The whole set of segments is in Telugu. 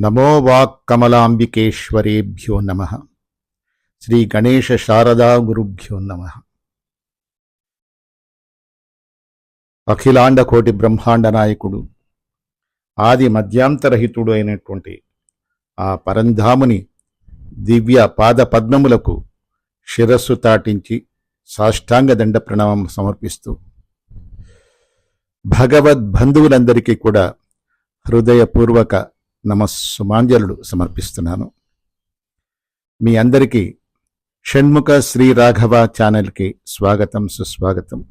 నమో వాక్కమలాంబికేశ్వరేభ్యో నమ. శ్రీ గణేశ శారదా గురుభ్యో నమ. అఖిలాండ కోటి బ్రహ్మాండ నాయకుడు ఆది మధ్యాంతరహితుడు అయినటువంటి ఆ పరంధాముని దివ్య పాద పద్మములకు శిరస్సు తాటించి సాష్టాంగ దండ ప్రణామం సమర్పిస్తూ భగవద్ బంధువులందరికీ కూడా హృదయపూర్వక నమస్సుమాంజలుడు సమర్పిస్తున్నాను. మీ అందరికీ షణ్ముఖ శ్రీ రాఘవ ఛానల్కి స్వాగతం సుస్వాగతం.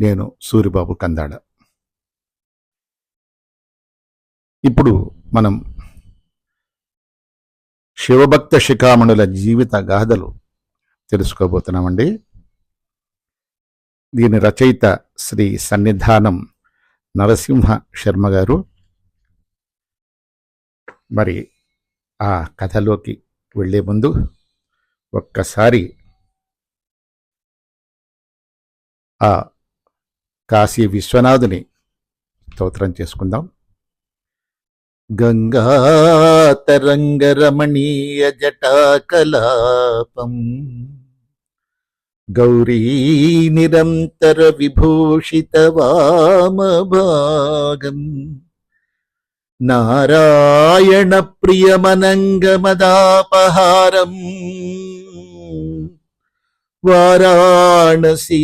నేను సూరిబాబు కందాడ. ఇప్పుడు మనం శివభక్త శిఖామణుల జీవిత గాథలు తెలుసుకోబోతున్నామండి. దీని రచయిత శ్రీ సన్నిధానం నరసింహ శర్మ గారు. మరి ఆ కథలోకి వెళ్ళే ముందు ఒక్కసారి ఆ కాశీ విశ్వనాథుని స్తోత్రం చేసుకుందాం. గంగాతరంగరమణీయ జటాకలాపం గౌరీ నిరంతర విభూషిత వామభాగం నారాయణ ప్రియమనంగమదాపహారం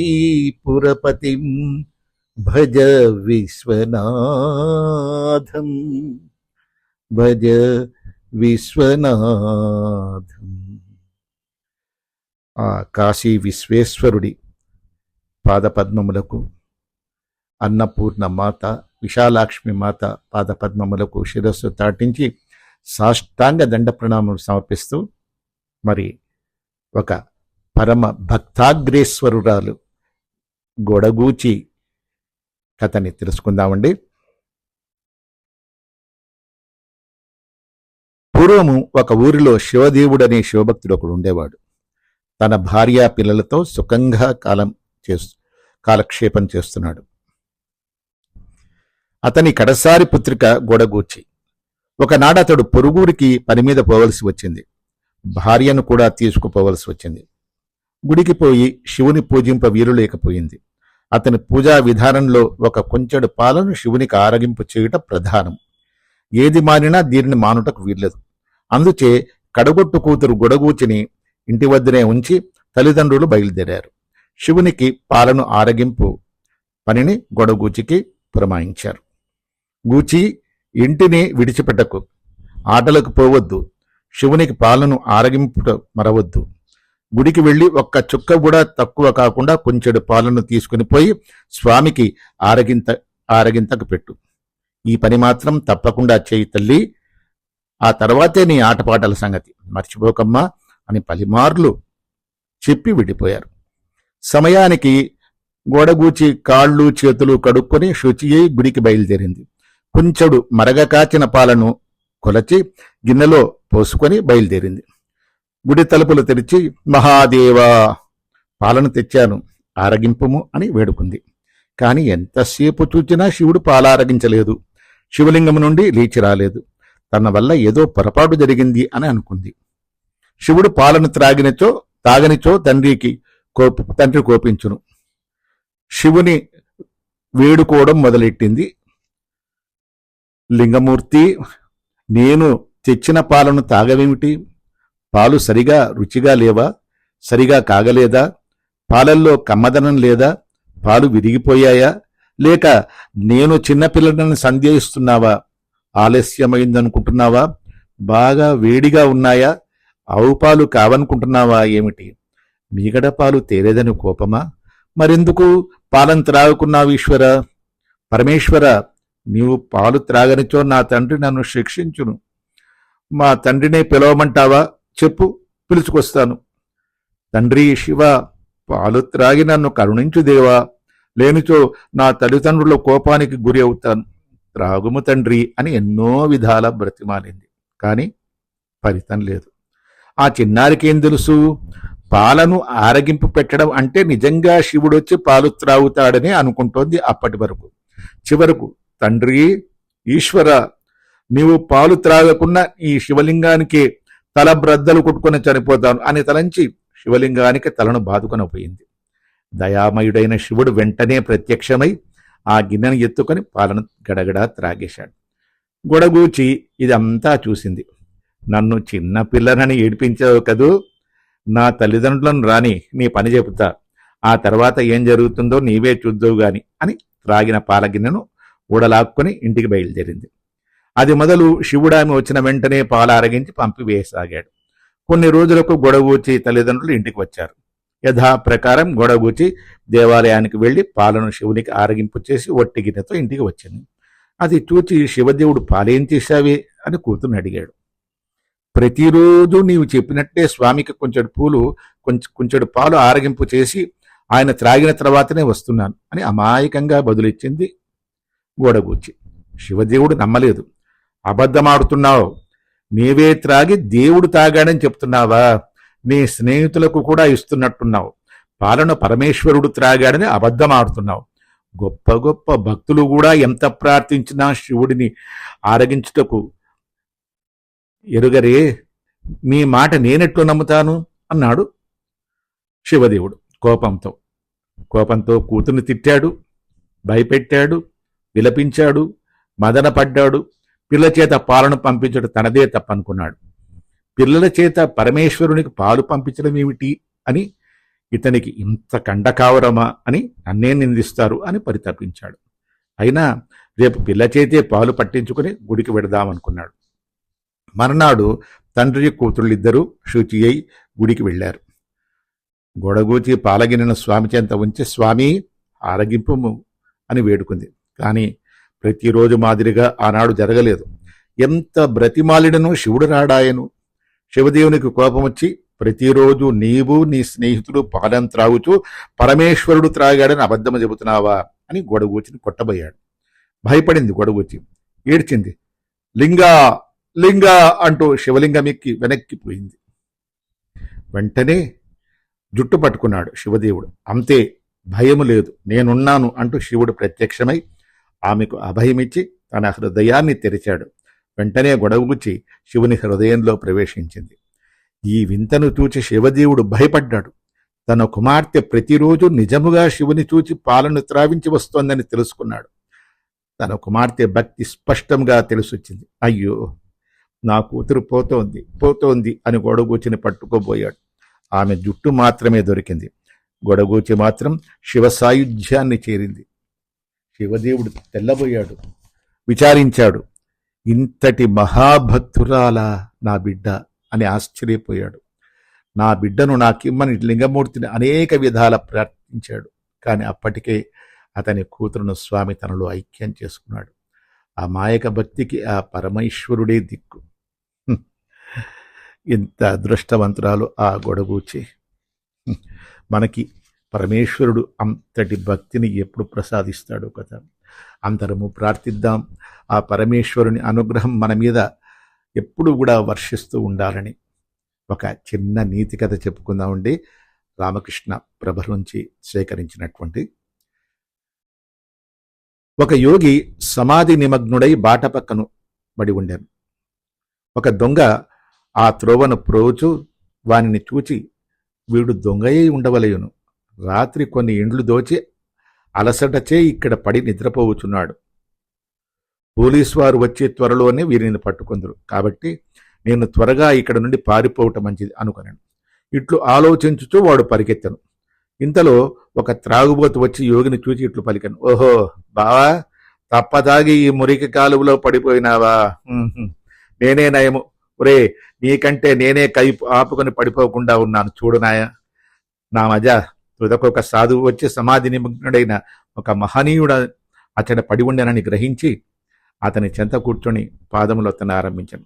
వారాణసీపురపతిం భజ విశ్వనాథం భజ విశ్వనాథం ఆ కాశీ విశ్వేశ్వరుడి పాదపద్మములకు అన్నపూర్ణ మాత విశాలాక్ష్మి మాత పాదపద్మములకు శిరస్సు తాటించి సాష్టాంగ దండ ప్రణామం సమర్పిస్తూ మరి ఒక పరమ భక్తాగ్రేశ్వరురాలు గొడగూచి కథని తెలుసుకుందామండి. పూర్వము ఒక ఊరిలో శివదేవుడనే శివభక్తుడు ఒకడు ఉండేవాడు. తన భార్య పిల్లలతో సుఖంగా కాలం చేస్తు కాలక్షేపం చేస్తున్నాడు. అతని కడసారి పుత్రిక గొడగూర్చి. ఒకనాడు అతడు పొరుగురికి పని మీద పోవలసి వచ్చింది. భార్యను కూడా తీసుకుపోవలసి వచ్చింది. గుడికి పోయి శివుని పూజింప వీరు లేకపోయింది అతని పూజా విధానంలో ఒక కొంచెడు పాలను శివునికి ఆరగింపు చేయుట ప్రధానం. ఏది మానినా దీనిని మానుటకు వీల్లేదు. అందుచే కడగొట్టు కూతురు గొడగూచిని ఇంటి వద్దనే ఉంచి తల్లిదండ్రులు బయలుదేరారు. శివునికి పాలను ఆరగింపు పనిని గొడగూచికి పురమాయించారు. గూచి ఇంటిని విడిచిపెట్టకు. ఆటలకు పోవద్దు. శివునికి పాలను ఆరగింపుట మరవద్దు. గుడికి వెళ్ళి ఒక్క చుక్క కూడా తక్కువ కాకుండా కొంచెడు పాలను తీసుకుని పోయి స్వామికి ఆరగింత ఆరగింతకు పెట్టు. ఈ పని మాత్రం తప్పకుండా చేయి తల్లి. ఆ తర్వాతే నీ ఆటపాటల సంగతి. మర్చిపోకమ్మా అని పలిమార్లు చెప్పి విడిపోయారు. సమయానికి గోడగూచి కాళ్ళు చేతులు కడుక్కొని శుచి గుడికి బయలుదేరింది. కొంచెడు మరగ కాచిన పాలను కొలచి గిన్నెలో పోసుకొని బయలుదేరింది. గుడి తలుపులు తెరిచి మహాదేవా పాలను తెచ్చాను ఆరగింపుము అని వేడుకుంది. కాని ఎంతసేపు చూచినా శివుడు పాలారగించలేదు. శివలింగం నుండి లేచి రాలేదు. తన వల్ల ఏదో పొరపాటు జరిగింది అని అనుకుంది. శివుడు పాలను త్రాగినచో తాగనిచో తండ్రికి కోప తండ్రి కోపించును. శివుని వేడుకోవడం మొదలెట్టింది. లింగమూర్తి నేను తెచ్చిన పాలను తాగవేమిటి? పాలు సరిగా రుచిగా లేవా? సరిగా కాగలేదా? పాలల్లో కమ్మదనం లేదా? పాలు విరిగిపోయాయా? లేక నేను చిన్నపిల్లలను సందేహిస్తున్నావా? ఆలస్యమైందనుకుంటున్నావా? బాగా వేడిగా ఉన్నాయా? ఆవు పాలు కావనుకుంటున్నావా ఏమిటి? మీగడ పాలు తేలేదని కోపమా? మరెందుకు పాలను త్రాగుకున్నావు ఈశ్వర? పరమేశ్వర నీవు పాలు త్రాగనిచో నా తండ్రి నన్ను శిక్షించును. మా తండ్రినే పిలవమంటావా? చెప్పు పిలుచుకొస్తాను. తండ్రి శివ పాలు త్రాగి నన్ను కరుణించు దేవా. లేనిచో నా తల్లిదండ్రుల కోపానికి గురి అవుతాను. త్రాగుము తండ్రి అని ఎన్నో విధాల బ్రతిమాలింది. కాని ఫలితం లేదు. ఆ చిన్నారికేం తెలుసు? పాలను ఆరగింపు పెట్టడం అంటే నిజంగా శివుడొచ్చి పాలు త్రాగుతాడని అనుకుంటోంది అప్పటి వరకు. చివరకు తండ్రి ఈశ్వర నీవు పాలు త్రాగకుండా ఈ శివలింగానికి తల బ్రద్దలు కొట్టుకుని చనిపోతాను అని తలంచి శివలింగానికి తలను బాదుకొని పోయింది. దయామయుడైన శివుడు వెంటనే ప్రత్యక్షమై ఆ గిన్నెను ఎత్తుకొని పాలను గడగడా త్రాగేశాడు. గొడగూచి ఇదంతా చూసింది. నన్ను చిన్న పిల్లనని ఏడిపించావు కదూ? నా తల్లిదండ్రులను రాని నీ పని చెబుతా. ఆ తర్వాత ఏం జరుగుతుందో నీవే చూద్దావు గాని అని త్రాగిన పాల గిన్నెను ఊడలాక్కుని ఇంటికి బయలుదేరింది. అది మొదలు శివుడామి వచ్చిన వెంటనే పాలారగించి పంపివేయసాగాడు. కొన్ని రోజులకు గొడవూచి తల్లిదండ్రులు ఇంటికి వచ్చారు. యథాప్రకారం గొడవూచి దేవాలయానికి వెళ్ళి పాలను శివునికి ఆరగింపు చేసి ఒట్టి గిన్నెతో ఇంటికి వచ్చింది. అది చూచి శివదేవుడు పాలేం చేశావే అని కూతుర్ని అడిగాడు. ప్రతిరోజు నీవు చెప్పినట్టే స్వామికి కొంచెడు పూలు కొంచెం కొంచెడు పాలు ఆరగింపు చేసి ఆయన త్రాగిన తర్వాతనే వస్తున్నాను అని అమాయకంగా బదులిచ్చింది గోడగూచి శివదేవుడు నమ్మలేదు. అబద్ధమాడుతున్నావు. నీవే త్రాగి దేవుడు తాగాడని చెప్తున్నావా? నీ స్నేహితులకు కూడా ఇస్తున్నట్టున్నావు. పాలన పరమేశ్వరుడు త్రాగాడని అబద్ధమాడుతున్నావు. గొప్ప గొప్ప భక్తులు కూడా ఎంత ప్రార్థించినా శివుడిని ఆరగించుటకు ఎరుగరే. మీ మాట నేనెట్లు నమ్ముతాను? అన్నాడు శివదేవుడు కోపంతో. కోపంతో కూతుర్ని తిట్టాడు భయపెట్టాడు విలపించాడు మదనపడ్డాడు పిల్ల చేత పాలను పంపించడం తనదే తప్పనుకున్నాడు. పిల్లల చేత పరమేశ్వరునికి పాలు పంపించడం ఏమిటి అని ఇతనికి ఇంత కండకావరమా అని నన్నే నిందిస్తారు అని పరితపించాడు. అయినా రేపు పిల్ల చేతే పాలు పట్టించుకుని గుడికి వెడదామనుకున్నాడు. మర్నాడు తండ్రి కూతుళ్ళిద్దరూ శుచి అయి గుడికి వెళ్ళారు. గొడగూచి పాలగిన స్వామి చెంత ఉంచి స్వామి ఆరగింపు అని వేడుకుంది. కానీ ప్రతిరోజు మాదిరిగా ఆనాడు జరగలేదు. ఎంత బ్రతిమాలిడను శివుడు రాడాయను శివదేవునికి కోపం వచ్చి ప్రతిరోజు నీవు నీ స్నేహితుడు పాలెం త్రాగుతూ పరమేశ్వరుడు త్రాగాడని అబద్ధం చెబుతున్నావా అని గొడగూచిని కొట్టబోయాడు. భయపడింది గొడగూచి ఏడ్చింది. లింగా లింగా అంటూ శివలింగం ఎక్కి వెనక్కిపోయింది వెంటనే జుట్టు పట్టుకున్నాడు శివదేవుడు. అంతే భయము లేదు. నేనున్నాను అంటూ శివుడు ప్రత్యక్షమై ఆమెకు అభయమిచ్చి తన హృదయాన్ని తెరిచాడు. వెంటనే గొడవగుచ్చి శివుని హృదయంలో ప్రవేశించింది. ఈ వింతను చూచి శివదేవుడు భయపడ్డాడు. తన కుమార్తె ప్రతిరోజు నిజముగా శివుని చూచి పాలను త్రావించి వస్తోందని తెలుసుకున్నాడు. తన కుమార్తె భక్తి స్పష్టంగా తెలిసొచ్చింది. అయ్యో నా కూతురు పోతోంది పోతోంది అని గొడగూచిని పట్టుకోబోయాడు. ఆమె జుట్టు మాత్రమే దొరికింది. గొడగూచి మాత్రం శివ సాయుధ్యాన్ని చేరింది. శివదేవుడు తెల్లబోయాడు. విచారించాడు ఇంతటి మహాభక్తురాల నా బిడ్డ అని ఆశ్చర్యపోయాడు. నా బిడ్డను నాకిమ్మని లింగమూర్తిని అనేక విధాల ప్రార్థించాడు. కానీ అప్పటికే అతని కూతురును స్వామి తనలో ఐక్యం చేసుకున్నాడు. ఆ మాయక భక్తికి ఆ పరమేశ్వరుడే దిక్కు. ఇంత అదృష్టవంతురాలు ఆ గొడగూచి మనకి పరమేశ్వరుడు అంతటి భక్తిని ఎప్పుడు ప్రసాదిస్తాడో కదా. అందరము ప్రార్థిద్దాం. ఆ పరమేశ్వరుని అనుగ్రహం మన మీద ఎప్పుడు కూడా వర్షిస్తూ ఉండాలని ఒక చిన్న నీతి కథ చెప్పుకుందామండి. రామకృష్ణ ప్రభ నుంచి సేకరించినటువంటి ఒక యోగి సమాధి నిమగ్నుడై బాట పక్కను బడి ఉండాను. ఒక దొంగ ఆ త్రోవను ప్రోచు వానిని చూచి వీడు దొంగయే ఉండవలయును. రాత్రి కొన్ని ఇండ్లు దోచి అలసటచే ఇక్కడ పడి నిద్రపోవుచున్నాడు. పోలీసు వారు వచ్చే త్వరలోనే వీరిని పట్టుకుందరు. కాబట్టి నేను త్వరగా ఇక్కడ నుండి పారిపోవటం మంచిది అనుకున్నాను ఇట్లు ఆలోచించుచూ వాడు పరిగెత్తను. ఇంతలో ఒక త్రాగుబోతు వచ్చి యోగిని చూచి ఇట్లు పలికాను. ఓహో బావా తప్పదాగి ఈ మురికి కాలువలో పడిపోయినావా? నేనే నయము. ఒరే నీకంటే నేనే కై ఆపుకొని పడిపోకుండా ఉన్నాను. చూడు నాయ నా మజా ఒక సాధువు వచ్చి సమాధి నిమగ్నుడైన ఒక మహనీయుడు అతడ పడి ఉండనని గ్రహించి అతని చెంత కూర్చొని పాదములు అతను ఆరంభించాను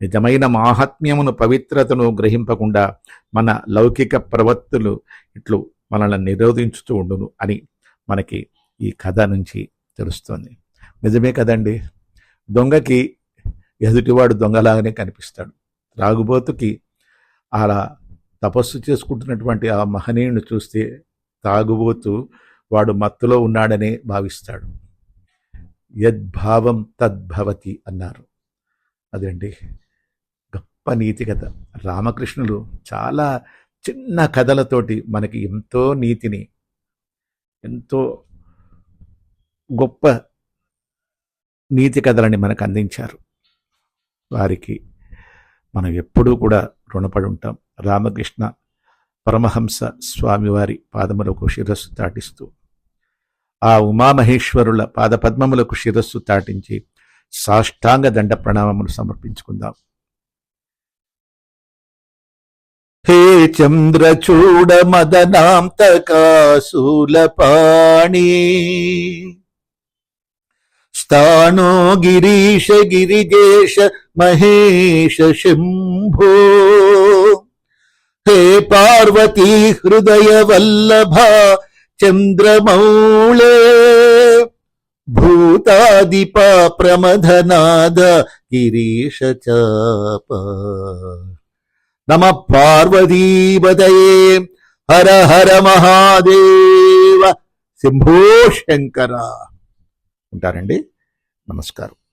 నిజమైన మాహాత్మ్యమును పవిత్రతను గ్రహింపకుండా మన లౌకిక ప్రవత్తులు ఇట్లు మనల్ని నిరోధించుతూ ఉండును అని మనకి ఈ కథ నుంచి తెలుస్తుంది. నిజమే కదండి? దొంగకి ఎదుటివాడు దొంగలాగానే కనిపిస్తాడు. త్రాగుబోతుకి అలా తపస్సు చేసుకుంటున్నటువంటి ఆ మహనీయుని చూస్తే తాగుబోతూ వాడు మత్తులో ఉన్నాడనే భావిస్తాడు. యద్భావం తద్భవతి అన్నారు. అదండి గొప్ప నీతి కథ. రామకృష్ణులు చాలా చిన్న కథలతోటి మనకి ఎంతో నీతిని ఎంతో గొప్ప నీతి కథలని మనకు అందించారు. వారికి మనం ఎప్పుడూ కూడా రుణపడి ఉంటాం. రామకృష్ణ పరమహంస స్వామివారి పాదములకు శిరస్సు తాటిస్తూ ఆ ఉమామహేశ్వరుల పాదపద్మములకు శిరస్సు తాటించి సాష్టాంగ దండ ప్రణామములు సమర్పించుకుందాం. హే చంద్రచూడ మదనాంతకాశూలపాణి స్థానో గిరీశ గిరిజేశ మహేశ శంభో. హే పార్వతీ హృదయ వల్లభ చంద్రమౌళే భూతాదిప ప్రమథనాద గిరీశ చాప. నమ పార్వతీపదయే హర హర మహాదేవ. శంభో శంకర. ఉంటారండి? నమస్కారం.